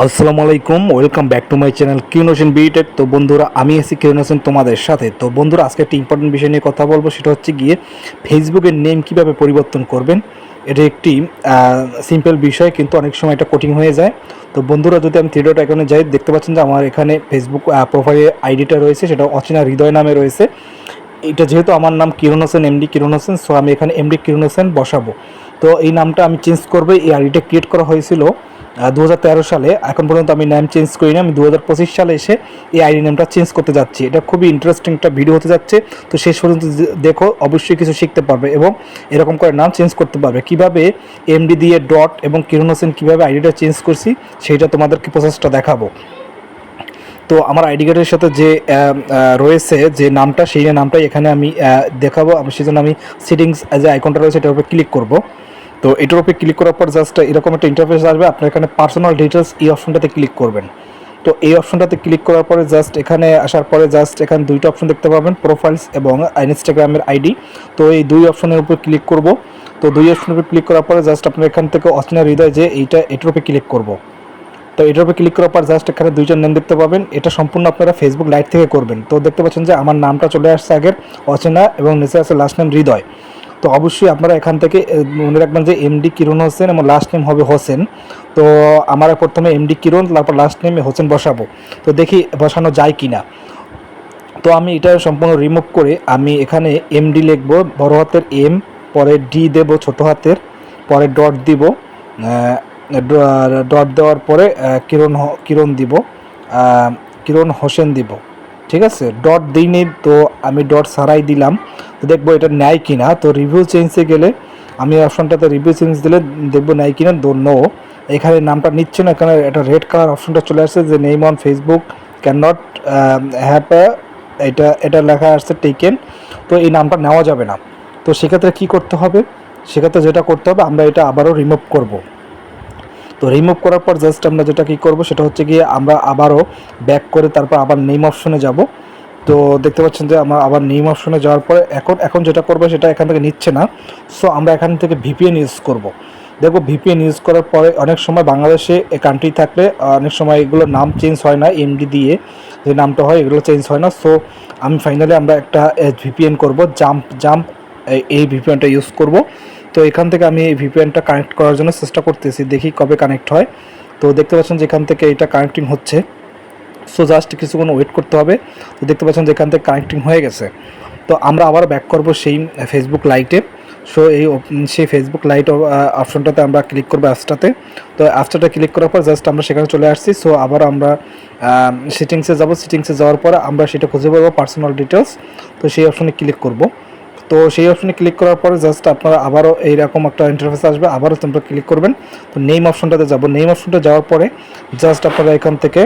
আসসালামু আলাইকুম, welcome back to my channel কিউনোশন BTech তো বন্ধুরা, আমি এসি কিউনোশন তোমাদের সাথে। তো বন্ধুরা, আজকে একটা ইম্পর্টেন্ট বিষয় নিয়ে কথা বলব, সেটা হচ্ছে গিয়ে ফেসবুকের নেম কীভাবে পরিবর্তন করবেন? এটা একটি সিম্পল বিষয়, কিন্তু অনেক সময় এটা কঠিন হয়ে যায়। তো বন্ধুরা, যদি আমি থ্রি ডট এখানে যাই, দেখতে পাচ্ছেন যে আমার এখানে ফেসবুক প্রোফাইলে আইডিটা রয়েছে, সেটা অচেনা হৃদয় নামে রয়েছে। এটা যেহেতু আমার নাম কিরণ হোসেন এমডি কিরণ হোসেন সো আমি এখানে এমডি কিরণ হোসেন বসাবো। তো এই নামটা আমি চেঞ্জ করব, এই আইডিটা ক্রিয়েট করা হয়েছিল। দু হাজার তেরো সালে, এখন পর্যন্ত আমি নাম চেঞ্জ করিনি, আমি দু হাজার পঁচিশ সালে এসে এই আইডি নামটা চেঞ্জ করতে যাচ্ছি। এটা খুবই ইন্টারেস্টিং একটা ভিডিও হতে যাচ্ছে। তো শেষ পর্যন্ত দেখো, অবশ্যই কিছু শিখতে পারবে এবং এরকম করে নাম চেঞ্জ করতে পারবে। কীভাবে এমডি দিয়ে ডট এবং কিরণ হোসেন কীভাবে আইডিটা চেঞ্জ করছি, সেইটা তোমাদেরকে প্রসেসটা দেখাবো। তো আমার আইডি কার্ডের সাথে যে রয়েছে যে নামটা, সেই নামটাই এখানে আমি দেখাবো। আমি সেজন্য আমি সেটিংস যে আইকনটা রয়েছে, এটার উপরে ক্লিক করব। তো এটার উপরে ক্লিক করার পর জাস্ট এরকম একটা ইন্টারফেস আসবে, আপনার এখানে পার্সোনাল ডিটেলস এই অপশনটাতে ক্লিক করবেন। তো এই অপশনটাতে ক্লিক করার পরে জাস্ট এখানে আসার পরে জাস্ট এখানে দুইটা অপশন দেখতে পাবেন প্রোফাইলস এবং ইনস্টাগ্রামের আইডি তো এই দুই অপশনের উপর ক্লিক করব। তো দুই অপশনের উপর ক্লিক করার পরে জাস্ট আপনার এখান থেকে অচেনা হৃদয় যে এইটা, এটার উপরে ক্লিক করব। তো এটার উপর ক্লিক করার পর জাস্ট এখানে দুইজন নাম দেখতে পাবেন, এটা সম্পূর্ণ আপনারা ফেসবুক লাইট থেকে করবেন। তো দেখতে পাচ্ছেন যে আমার নামটা চলে আসছে আগের, অচেনা এবং নিচে আছে লাস্ট নেম হৃদয়। তো অবশ্যই আপনারা এখান থেকে মনে রাখবেন যে এমডি কিরণ হোসেন এবং লাস্ট নেম হবে হোসেন। তো আমার প্রথমে এমডি কিরণ, তারপর লাস্ট নেমে হোসেন বসাবো। তো দেখি বসানো যায় কি না তো আমি এটা সম্পূর্ণ রিমুভ করে আমি এখানে এমডি লিখব, বড় হাতের এম পরে ডি দেব ছোট হাতের, পরে ডট দিব ডট দেওয়ার পরে কিরণ কিরণ দিব কিরণ হোসেন দিব। ঠিক আছে? ডট দিইনি, তো আমি ডট সারাই দিলাম। দেখব এটা নেয় কিনা। তো রিভিউ চেঞ্জে গেলে আমি অপশনটাতে রিভিউ চেঞ্জ দিলে দেখব নেয় কিনা দো নো এখানে নামটা নিচ্ছে না এখানে এটা রেড কালার অপশনটা চলে আসছে, যে name on Facebook can not have এটা এটা লেখা আসছে টেকেন তো এই নামটা নেওয়া যাবে না। তো সেক্ষেত্রে কি করতে হবে? সেক্ষেত্রে যেটা করতে হবে, আমরা এটা আবারও রিমুভ করব। তো রিমুভ করার পর জাস্ট আমরা যেটা কি করব, সেটা হচ্ছে গিয়ে আমরা আবারও ব্যাক করে তারপর আবার নেম অপশনে যাব। তো দেখতে পাচ্ছেন যে আমরা আবার নেম অপশনে যাওয়ার পরে এখন এখন যেটা করব সেটা এখান থেকে নিচ্ছে না। সো আমরা এখান থেকে ভিপিএন ইউজ করব। দেখো ভিপিএন ইউজ করার পরে অনেক সময় বাংলাদেশে এ কান্ট্রি থাকলে অনেক সময় এগুলো নাম চেঞ্জ হয় না এমডি দিয়ে যে নামটা হয়, এগুলো চেঞ্জ হয় না। সো আমি ফাইনালি আমরা একটা ভিপিএন করব জাম্প জাম্প এই ভিপিএনটা ইউজ করব। তো এখান থেকে আমি এই ভিপিএনটা কানেক্ট করার জন্য চেষ্টা করতেছি, দেখি কবে কানেক্ট হয়। তো দেখতে পাচ্ছেন যে এখান থেকে এটা কানেক্টিং হচ্ছে। সো জাস্ট কিছুক্ষণ ওয়েট করতে হবে। তো দেখতে পাচ্ছেন যে এখান থেকে কানেক্টিং হয়ে গেছে। তো আমরা আবার ব্যাক করব সেই ফেসবুক লাইটে সো এই সেই ফেসবুক লাইট অপশনটাতে আমরা ক্লিক করব অ্যাপসটাতে তো অ্যাপসটাতে ক্লিক করার পর জাস্ট আমরা সেখানে চলে আসছি। সো আবার আমরা সেটিংসে যাব। সেটিংসে যাওয়ার পরে আমরা সেটা খুঁজে পাবো পার্সোনাল ডিটেলস তো সেই অপশনে ক্লিক করব। তো সেই অপশনে ক্লিক করার পরে জাস্ট আপনারা আবারও এইরকম একটা ইন্টারফেস আসবে। আবারও তোমরা ক্লিক করবেন। তো নেম অপশনটাতে যাব। নেম অপশনটা যাওয়ার পরে জাস্ট আপনারা এখান থেকে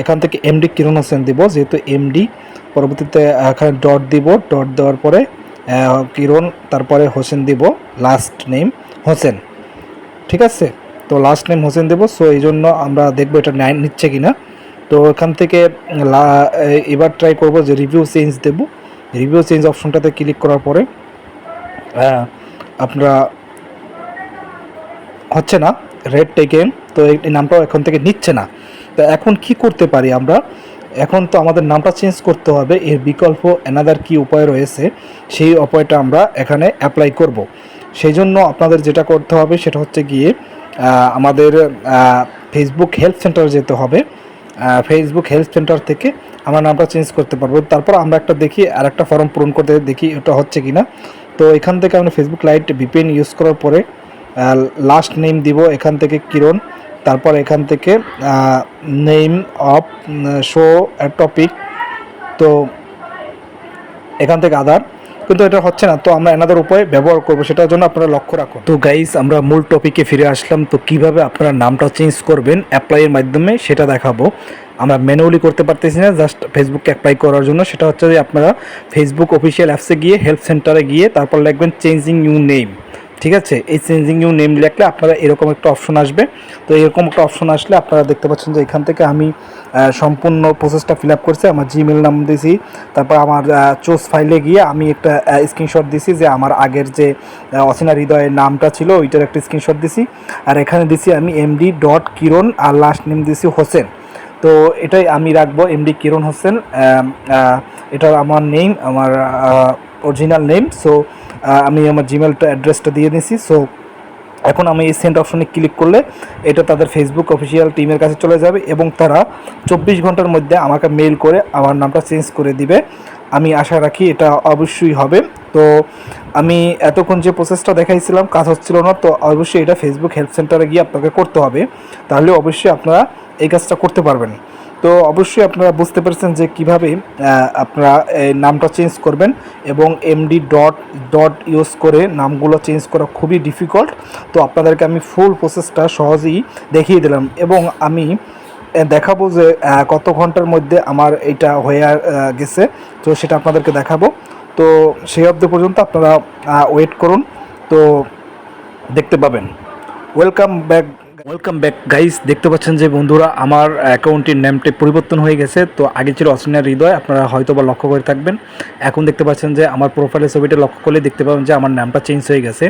এখান থেকে এমডি কিরণ হোসেন দিব, যেহেতু এমডি পরবর্তীতে এখানে ডট দিব ডট দেওয়ার পরে কিরণ, তারপরে হোসেন দিব লাস্ট নেম হোসেন। ঠিক আছে? তো লাস্ট নেম হোসেন দেবো সো এই জন্য আমরা দেখব এটা নাইন নিচ্ছে কিনা। তো এখান থেকে এবার ট্রাই করব যে রিভিউ চেঞ্জ দেব। রিভিউ চেঞ্জ অপশনটাতে ক্লিক করার পরে আপনারা, হচ্ছে না রেড টেকেন তো এই নামটাও এখন থেকে নিচ্ছে না। তো এখন কি করতে পারি আমরা? এখন তো আমাদের নামটা চেঞ্জ করতে হবে, এর বিকল্প অ্যানাদার কি উপায় রয়েছে, সেই উপায়টা আমরা এখানে অ্যাপ্লাই করব। সেই জন্য আপনাদের যেটা করতে হবে সেটা হচ্ছে গিয়ে আমাদের ফেসবুক হেল্প সেন্টার যেতে হবে। ফেসবুক হেল্প সেন্টার থেকে আমরা নামটা চেঞ্জ করতে পারব। তারপর আমরা একটা দেখি আর একটা ফর্ম পূরণ করতে দেখি ওটা হচ্ছে কি না তো এখান থেকে আমরা ফেসবুক লাইট ভিপিএন ইউজ করার পরে লাস্ট নেম দিব, এখান থেকে কিরণ। তারপর এখান থেকে নেম অফ শো টপিক তো এখান থেকে আধার। কিন্তু এটা হচ্ছে না, তো আমরা এনাদের উপায় ব্যবহার করব, সেটার জন্য আপনারা লক্ষ্য রাখুন। তো গাইস আমরা মূল টপিকে ফিরে আসলাম, তো কীভাবে আপনারা নামটা চেঞ্জ করবেন অ্যাপ্লাইয়ের মাধ্যমে সেটা দেখাবো। আমরা ম্যানুয়ালি করতে পারতেছি না জাস্ট ফেসবুককে অ্যাপ্লাই করার জন্য। সেটা হচ্ছে যে আপনারা ফেসবুক অফিসিয়াল অ্যাপসে গিয়ে হেল্প সেন্টারে গিয়ে, তারপর লিখবেন চেঞ্জিং ইউ নেম ঠিক আছে? এই চেঞ্জিং ইউ নেম লিখলে আপনারা এরকম একটা অপশন আসবে। তো এরকম একটা অপশন আসলে আপনারা দেখতে পাচ্ছেন যে এখান থেকে আমি সম্পূর্ণ প্রসেসটা ফিল আপ করছি, আমার জিমেল নাম দিয়েছি। তারপর আমার চোস ফাইলে গিয়ে আমি একটা স্ক্রিনশট দিছি যে আমার আগের যে অচেনা হৃদয়ের নামটা ছিল, ওইটার একটা স্ক্রিনশট দিছি আর এখানে দিছি আমি এমডি ডট কিরণ আর লাস্ট নেম দিছি হোসেন। তো এটাই আমি রাখব এমডি কিরণ হোসেন এটা আমার নেম আমার অরিজিনাল নেম সো আমি আমার জিমেলটা অ্যাড্রেসটা দিয়ে দিয়েছি। সো এখন আমি এই সেন্ড অপশনে ক্লিক করলে এটা তাদের ফেসবুক অফিসিয়াল টিমের কাছে চলে যাবে এবং তারা চব্বিশ ঘণ্টার মধ্যে আমাকে মেল করে আমার নামটা চেঞ্জ করে দিবে। আমি আশা রাখি এটা অবশ্যই হবে। তো আমি এতক্ষণ যে প্রসেসটা দেখাইছিলাম, কাজ হচ্ছিল না, তো অবশ্যই এটা ফেসবুক হেল্প সেন্টারে গিয়ে আপনাকে করতে হবে। তাহলে অবশ্যই আপনারা এই কাজটা করতে পারবেন। তো অবশ্যই আপনারা বুঝতে পেরেছেন যে কীভাবে আপনারা নামটা চেঞ্জ করবেন এবং এমডি ডট ডট ইউজ করে নামগুলো চেঞ্জ করা খুবই ডিফিকাল্ট তো আপনাদেরকে আমি ফুল প্রসেসটা সহজেই দেখিয়ে দিলাম এবং আমি দেখাবো যে কত ঘণ্টার মধ্যে আমার এটা হয়ে গেছে। তো সেটা আপনাদেরকে দেখাবো। তো সেই অবধি পর্যন্ত আপনারা ওয়েট করুন। তো দেখতে পাবেন। Welcome back welcome back guys দেখতে পাচ্ছেন যে বন্ধুরা, আমার অ্যাকাউন্টের নেমটি পরিবর্তন হয়ে গেছে। তো আগে ছিল অসিনা হৃদয়, আপনারা হয়তো বা লক্ষ্য করে থাকবেন। এখন দেখতে পাচ্ছেন যে আমার প্রোফাইলের ছবিটা লক্ষ্য করলে দেখতে পাবেন যে আমার নামটা চেঞ্জ হয়ে গেছে।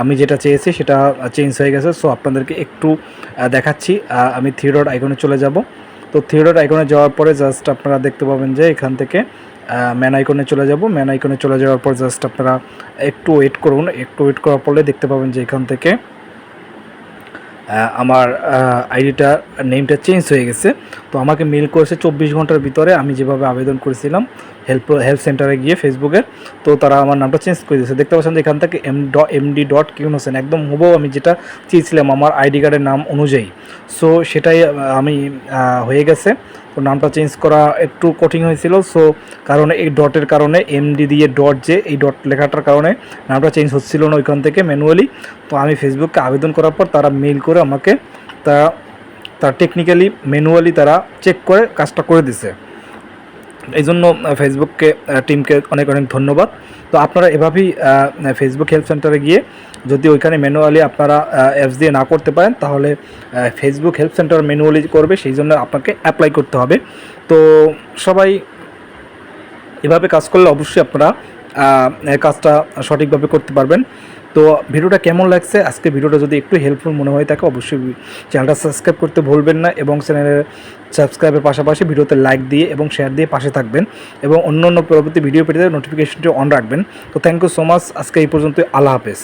আমি যেটা চেয়েছি, সেটা চেঞ্জ হয়ে গেছে। সো আপনাদেরকে একটু দেখাচ্ছি। আমি থিয়েডর আইকনে চলে যাব। তো থিয়েডর আইকনে যাওয়ার পরে জাস্ট আপনারা দেখতে পাবেন যে এখান থেকে ম্যান আইকনে চলে যাব। ম্যান আইকনে চলে যাওয়ার পর জাস্ট আপনারা একটু ওয়েট করুন। একটু ওয়েট করার পরে দেখতে পাবেন যে এখান থেকে আমার আইডিটা নেমটা চেঞ্জ হয়ে গেছে। তো আমাকে মেল করেছে চব্বিশ ঘণ্টার ভিতরে। আমি যেভাবে আবেদন করেছিলাম হেল্প হেল্প সেন্টারে গিয়ে ফেসবুকে তো তারা আমার নামটা চেঞ্জ করে দিয়েছে। দেখতে পাচ্ছেন এখান থেকে এম ড এমডি ডট কিউন হোসেন একদম হুবও আমি যেটা চেয়েছিলাম আমার আইডি কার্ডের নাম অনুযায়ী। সো সেটাই আমি হয়ে গেছে। তো নামটা চেঞ্জ করা একটু কঠিন হয়েছিল সো কারণে এই ডটের কারণে এমডি দিয়ে ডট যে এই ডট লেখাটার কারণে নামটা চেঞ্জ হচ্ছিল না ওইখান থেকে ম্যানুয়ালি তো আমি ফেসবুককে আবেদন করার পর তারা মেল করে আমাকে তা তার টেকনিক্যালি ম্যানুয়ালি তারা চেক করে কাজটা করে দিছে। এই জন্য ফেসবুককে টিমকে অনেক অনেক ধন্যবাদ। তো আপনারা এভাবেই ফেসবুক হেল্প সেন্টারে গিয়ে যদি ওইখানে ম্যানুয়ালি আপনারা অ্যাপস দিয়ে না করতে পারেন, তাহলে ফেসবুক হেল্প সেন্টার ম্যানুয়ালি করবে, সেই জন্য আপনাকে অ্যাপ্লাই করতে হবে। তো সবাই এভাবে কাজ করলে অবশ্যই আপনারা কাজটা সঠিকভাবে করতে পারবেন। তো ভিডিওটা কেমন লাগছে? আজকে ভিডিওটা যদি একটু হেল্পফুল মনে হয় থাকে, অবশ্যই চ্যানেলটা সাবস্ক্রাইব করতে ভুলবেন না এবং চ্যানেলের সাবস্ক্রাইবের পাশাপাশি ভিডিওতে লাইক দিয়ে এবং শেয়ার দিয়ে পাশে থাকবেন এবং অন্য অন্য পরবর্তী ভিডিও পেতে নোটিফিকেশনটি অন রাখবেন। তো থ্যাংক ইউ সো মাচ আজকে এই পর্যন্ত আল্লাহ হাফেজ।